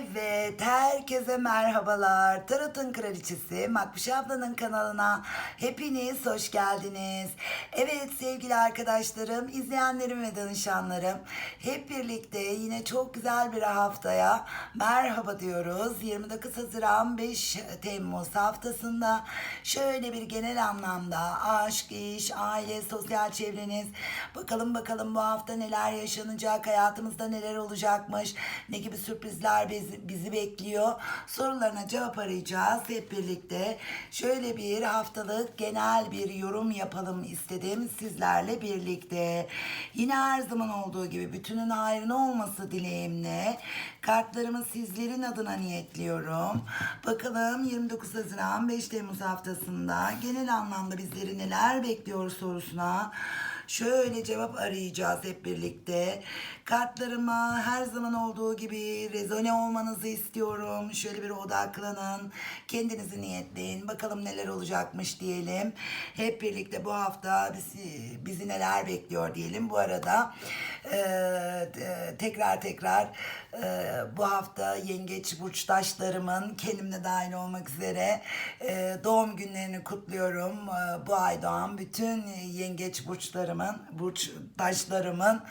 Evet, herkese merhabalar. Tarot'un kraliçesi Makbuş ablanın kanalına hepiniz hoş geldiniz. Evet sevgili arkadaşlarım, izleyenlerim ve danışanlarım hep birlikte yine çok güzel bir haftaya merhaba diyoruz. 29 Haziran 5 Temmuz haftasında şöyle bir genel anlamda aşk, iş, aile, sosyal çevreniz bakalım bakalım bu hafta neler yaşanacak, hayatımızda neler olacakmış, ne gibi sürprizler bizi, bizi bekliyor. Sorularına cevap arayacağız hep birlikte. Şöyle bir haftalık genel bir yorum yapalım istedim sizlerle birlikte. Yine her zaman olduğu gibi bütünün hayrına olması dileğimle kartlarımı sizlerin adına niyetliyorum. Bakalım 29 Haziran 5 Temmuz haftasında genel anlamda bizleri neler bekliyor sorusuna Şöyle cevap arayacağız hep birlikte. Kartlarıma her zaman olduğu gibi rezone olmanızı istiyorum. Şöyle bir odaklanın. Kendinizi niyetleyin. Bakalım neler olacakmış diyelim. Hep birlikte bu hafta bizi, bizi neler bekliyor diyelim. Bu arada e, e, tekrar tekrar e, bu hafta yengeç burçtaşlarımın kendimle dahil olmak üzere e, doğum günlerini kutluyorum. E, bu ay doğan bütün yengeç burçlarımın, burçtaşlarımın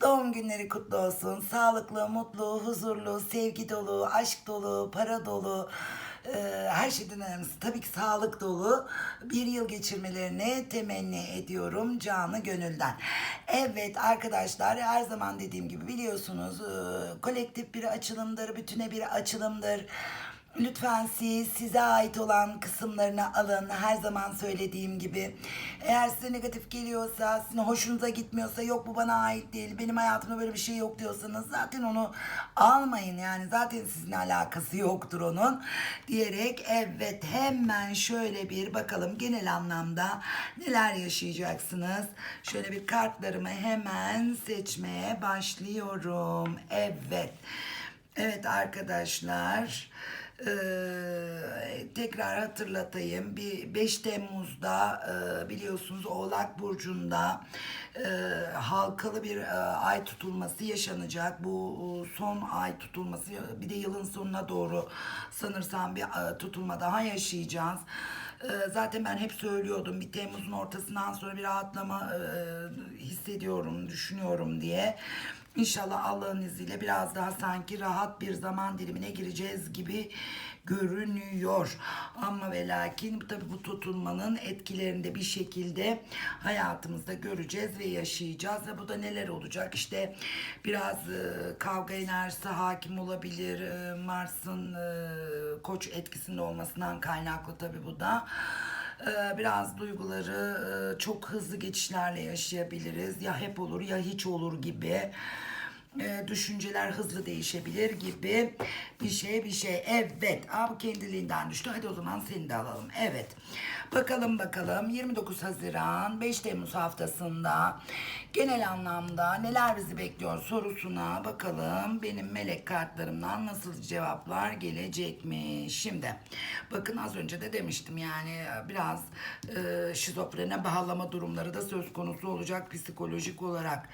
doğum günleri kutlu olsun. Sağlıklı, mutlu, huzurlu, sevgi dolu, aşk dolu, para dolu, e, her şeyden önemlisi tabii ki sağlık dolu bir yıl geçirmelerini temenni ediyorum canı gönülden. Evet arkadaşlar her zaman dediğim gibi biliyorsunuz e, kolektif bir açılımdır, bütüne bir açılımdır. Lütfen siz size ait olan kısımlarını alın. Her zaman söylediğim gibi. Eğer size negatif geliyorsa, sizin hoşunuza gitmiyorsa, yok bu bana ait değil, benim hayatımda böyle bir şey yok diyorsanız zaten onu almayın. Yani zaten sizinle alakası yoktur onun. Diyerek evet hemen şöyle bir bakalım genel anlamda neler yaşayacaksınız. Şöyle bir kartlarımı hemen seçmeye başlıyorum. Evet. Evet arkadaşlar. Ee, tekrar hatırlatayım. Bir 5 Temmuz'da e, biliyorsunuz Oğlak Burcu'nda e, halkalı bir e, ay tutulması yaşanacak. Bu e, son ay tutulması bir de yılın sonuna doğru sanırsam bir e, tutulma daha yaşayacağız. E, zaten ben hep söylüyordum bir Temmuz'un ortasından sonra bir rahatlama e, hissediyorum, düşünüyorum diye. İnşallah Allah'ın izniyle biraz daha sanki rahat bir zaman dilimine gireceğiz gibi görünüyor. Ama ve lakin tabi bu tutulmanın etkilerini de bir şekilde hayatımızda göreceğiz ve yaşayacağız. Ve bu da neler olacak? İşte biraz e, kavga enerjisi hakim olabilir. E, Mars'ın e, koç etkisinde olmasından kaynaklı tabi bu da biraz duyguları e, çok hızlı geçişlerle yaşayabiliriz. Ya hep olur ya hiç olur gibi. E, düşünceler hızlı değişebilir gibi bir şey bir şey. Evet. Aa, kendiliğinden düştü. Hadi o zaman seni de alalım. Evet. Bakalım bakalım 29 Haziran 5 Temmuz haftasında genel anlamda neler bizi bekliyor sorusuna bakalım benim melek kartlarımdan nasıl cevaplar gelecek mi? Şimdi bakın az önce de demiştim yani biraz e, şizofrene bağlama durumları da söz konusu olacak psikolojik olarak.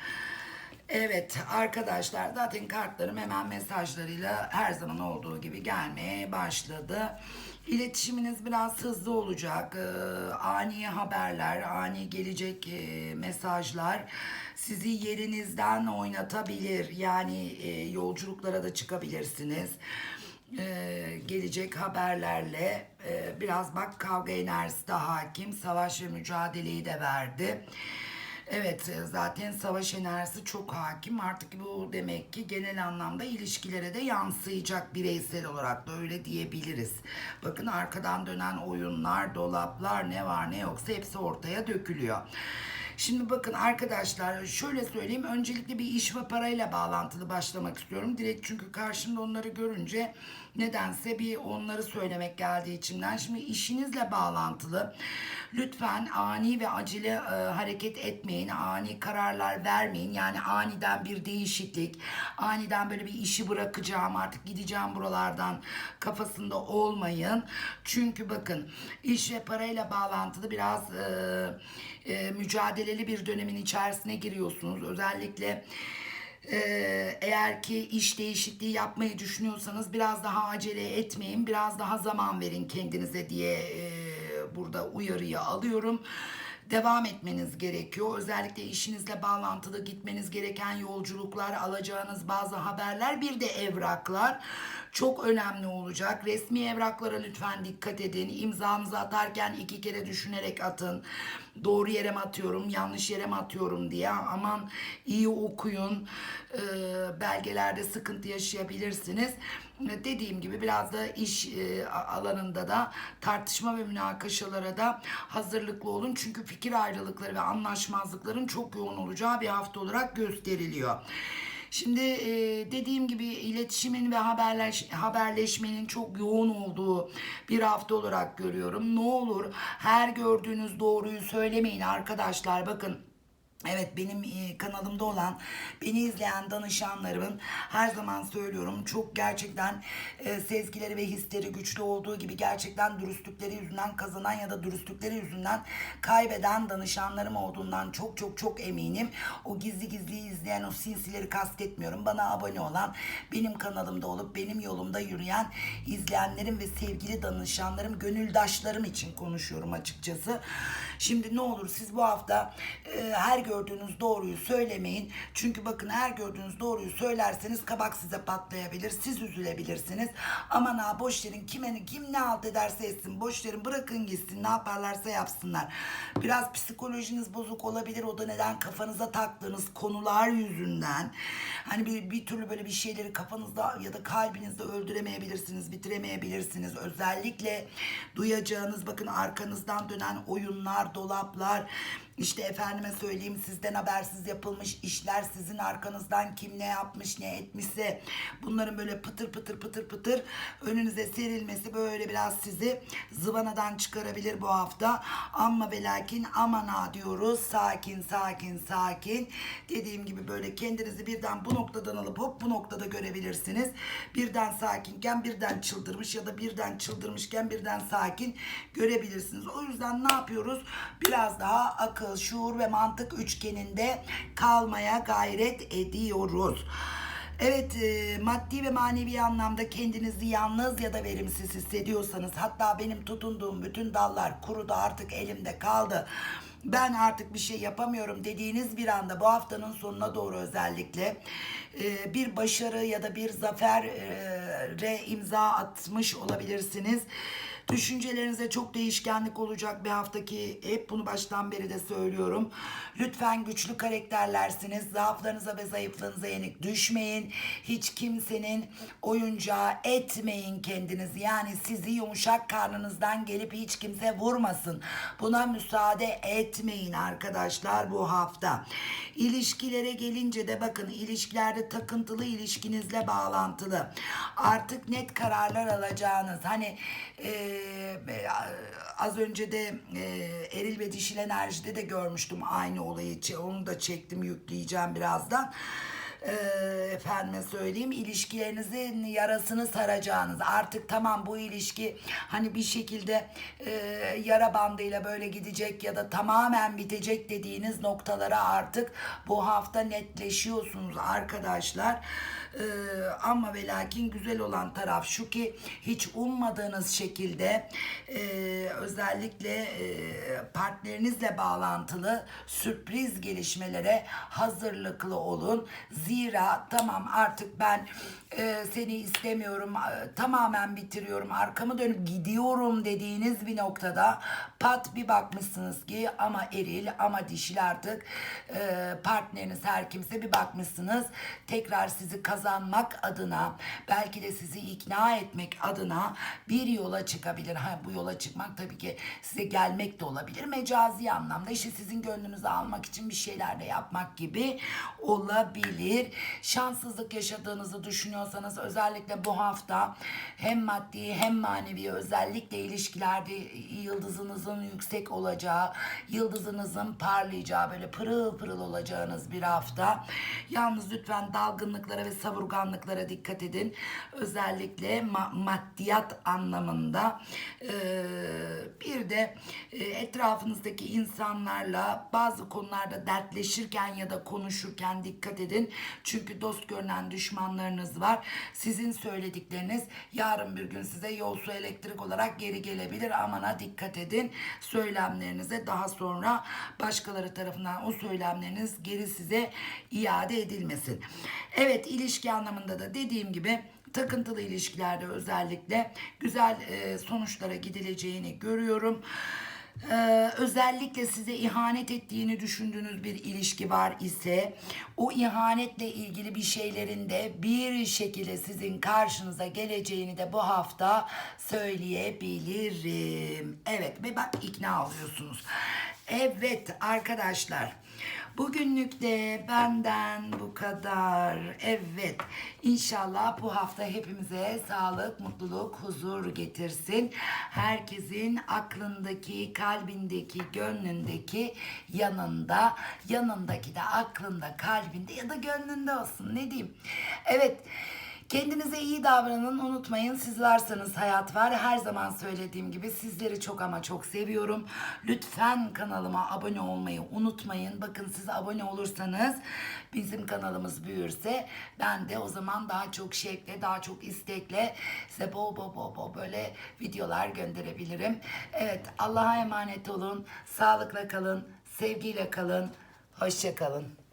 Evet arkadaşlar zaten kartlarım hemen mesajlarıyla her zaman olduğu gibi gelmeye başladı. İletişiminiz biraz hızlı olacak. Ee, ani haberler, ani gelecek e, mesajlar sizi yerinizden oynatabilir. Yani e, yolculuklara da çıkabilirsiniz. Ee, gelecek haberlerle e, biraz bak kavga enerjisi de hakim. Savaş ve mücadeleyi de verdi. Evet e, zaten savaş enerjisi çok hakim. Artık bu demek ki genel anlamda ilişkilere de yansıyacak bireysel olarak da öyle diyebiliriz. Bakın arkadan dönen oyunlar, dolaplar ne var ne yoksa hepsi ortaya dökülüyor. Şimdi bakın arkadaşlar şöyle söyleyeyim. Öncelikle bir iş ve parayla bağlantılı başlamak istiyorum. Direkt çünkü karşımda onları görünce nedense bir onları söylemek geldi içimden. Şimdi işinizle bağlantılı. Lütfen ani ve acele e, hareket etmeyin. Ani kararlar vermeyin. Yani aniden bir değişiklik, aniden böyle bir işi bırakacağım artık gideceğim buralardan kafasında olmayın. Çünkü bakın iş ve parayla bağlantılı biraz e, e, mücadeleli bir dönemin içerisine giriyorsunuz. Özellikle Ee, eğer ki iş değişikliği yapmayı düşünüyorsanız biraz daha acele etmeyin. Biraz daha zaman verin kendinize diye e, burada uyarıyı alıyorum. Devam etmeniz gerekiyor. Özellikle işinizle bağlantılı gitmeniz gereken yolculuklar, alacağınız bazı haberler, bir de evraklar çok önemli olacak. Resmi evraklara lütfen dikkat edin. İmzanızı atarken iki kere düşünerek atın. Doğru yere mi atıyorum, yanlış yere mi atıyorum diye. Aman iyi okuyun. Ee, belgelerde sıkıntı yaşayabilirsiniz. Dediğim gibi biraz da iş e, alanında da tartışma ve münakaşalara da hazırlıklı olun. Çünkü fikir ayrılıkları ve anlaşmazlıkların çok yoğun olacağı bir hafta olarak gösteriliyor. Şimdi e, dediğim gibi iletişimin ve haberleş, haberleşmenin çok yoğun olduğu bir hafta olarak görüyorum. Ne olur her gördüğünüz doğruyu söylemeyin arkadaşlar. Bakın Evet benim e, kanalımda olan beni izleyen danışanlarımın her zaman söylüyorum çok gerçekten e, sezgileri ve hisleri güçlü olduğu gibi gerçekten dürüstlükleri yüzünden kazanan ya da dürüstlükleri yüzünden kaybeden danışanlarım olduğundan çok çok çok eminim. O gizli gizli izleyen o sinsileri kastetmiyorum. Bana abone olan benim kanalımda olup benim yolumda yürüyen izleyenlerim ve sevgili danışanlarım gönüldaşlarım için konuşuyorum açıkçası. Şimdi ne olur siz bu hafta e, her gördüğünüz doğruyu söylemeyin. Çünkü bakın her gördüğünüz doğruyu söylerseniz kabak size patlayabilir. Siz üzülebilirsiniz. Aman ha boş verin kime, kim ne halt ederse etsin. Boş verin bırakın gitsin. Ne yaparlarsa yapsınlar. Biraz psikolojiniz bozuk olabilir. O da neden kafanıza taktığınız konular yüzünden. Hani bir, bir türlü böyle bir şeyleri kafanızda ya da kalbinizde öldüremeyebilirsiniz. Bitiremeyebilirsiniz. Özellikle duyacağınız bakın arkanızdan dönen oyunlar, dolaplar, işte efendime söyleyeyim sizden habersiz yapılmış işler sizin arkanızdan kim ne yapmış ne etmişse bunların böyle pıtır pıtır pıtır pıtır önünüze serilmesi böyle biraz sizi zıvanadan çıkarabilir bu hafta. Ama ve lakin aman diyoruz sakin sakin sakin dediğim gibi böyle kendinizi birden bu noktadan alıp hop bu noktada görebilirsiniz. Birden sakinken birden çıldırmış ya da birden çıldırmışken birden sakin görebilirsiniz. O yüzden ne yapıyoruz? Biraz daha akıl akıl, şuur ve mantık üçgeninde kalmaya gayret ediyoruz. Evet e, maddi ve manevi anlamda kendinizi yalnız ya da verimsiz hissediyorsanız hatta benim tutunduğum bütün dallar kurudu artık elimde kaldı ben artık bir şey yapamıyorum dediğiniz bir anda bu haftanın sonuna doğru özellikle e, bir başarı ya da bir zafere imza atmış olabilirsiniz. Düşüncelerinize çok değişkenlik olacak bir haftaki hep bunu baştan beri de söylüyorum. Lütfen güçlü karakterlersiniz. Zaaflarınıza ve zayıflığınıza yenik düşmeyin. Hiç kimsenin oyuncağı etmeyin kendinizi. Yani sizi yumuşak karnınızdan gelip hiç kimse vurmasın. Buna müsaade etmeyin arkadaşlar bu hafta. İlişkilere gelince de bakın ilişkilerde takıntılı ilişkinizle bağlantılı. Artık net kararlar alacağınız. Hani eee e, az önce de e, eril ve dişil enerjide de görmüştüm aynı olayı. Onu da çektim yükleyeceğim birazdan e, efendime söyleyeyim ilişkilerinizin yarasını saracağınız artık tamam bu ilişki hani bir şekilde e, yara bandıyla böyle gidecek ya da tamamen bitecek dediğiniz noktalara artık bu hafta netleşiyorsunuz arkadaşlar. Ee, ama ve lakin güzel olan taraf şu ki hiç ummadığınız şekilde e, özellikle e, partnerinizle bağlantılı sürpriz gelişmelere hazırlıklı olun. Zira tamam artık ben e, seni istemiyorum e, tamamen bitiriyorum arkamı dönüp gidiyorum dediğiniz bir noktada pat bir bakmışsınız ki ama eril ama dişil artık e, partneriniz her kimse bir bakmışsınız tekrar sizi kazanmak adına belki de sizi ikna etmek adına bir yola çıkabilir. Ha bu yola çıkmak tabii ki size gelmek de olabilir. Mecazi anlamda işte sizin gönlünüzü almak için bir şeyler de yapmak gibi olabilir. Şanssızlık yaşadığınızı düşünüyorsanız özellikle bu hafta hem maddi hem manevi özellikle ilişkilerde yıldızınızın yüksek olacağı, yıldızınızın parlayacağı böyle pırıl pırıl olacağınız bir hafta. Yalnız lütfen dalgınlıklara ve savurganlıklara dikkat edin. Özellikle ma- maddiyat anlamında. Ee, bir de e, etrafınızdaki insanlarla bazı konularda dertleşirken ya da konuşurken dikkat edin. Çünkü dost görünen düşmanlarınız var. Sizin söyledikleriniz yarın bir gün size yol su elektrik olarak geri gelebilir. Amana dikkat edin. Söylemlerinize daha sonra başkaları tarafından o söylemleriniz geri size iade edilmesin. Evet ilişki anlamında da dediğim gibi takıntılı ilişkilerde özellikle güzel e, sonuçlara gidileceğini görüyorum. Ee, özellikle size ihanet ettiğini düşündüğünüz bir ilişki var ise o ihanetle ilgili bir şeylerin de bir şekilde sizin karşınıza geleceğini de bu hafta söyleyebilirim. Evet ve bak ikna oluyorsunuz. Evet arkadaşlar. Bugünlük de benden bu kadar. Evet. İnşallah bu hafta hepimize sağlık, mutluluk, huzur getirsin. Herkesin aklındaki, kalbindeki, gönlündeki yanında, yanındaki de aklında, kalbinde ya da gönlünde olsun. Ne diyeyim? Evet. Kendinize iyi davranın unutmayın. Siz varsanız hayat var. Her zaman söylediğim gibi sizleri çok ama çok seviyorum. Lütfen kanalıma abone olmayı unutmayın. Bakın siz abone olursanız bizim kanalımız büyürse ben de o zaman daha çok şevkle daha çok istekle size bol bol bol bol böyle videolar gönderebilirim. Evet Allah'a emanet olun. Sağlıkla kalın sevgiyle kalın. Hoşça kalın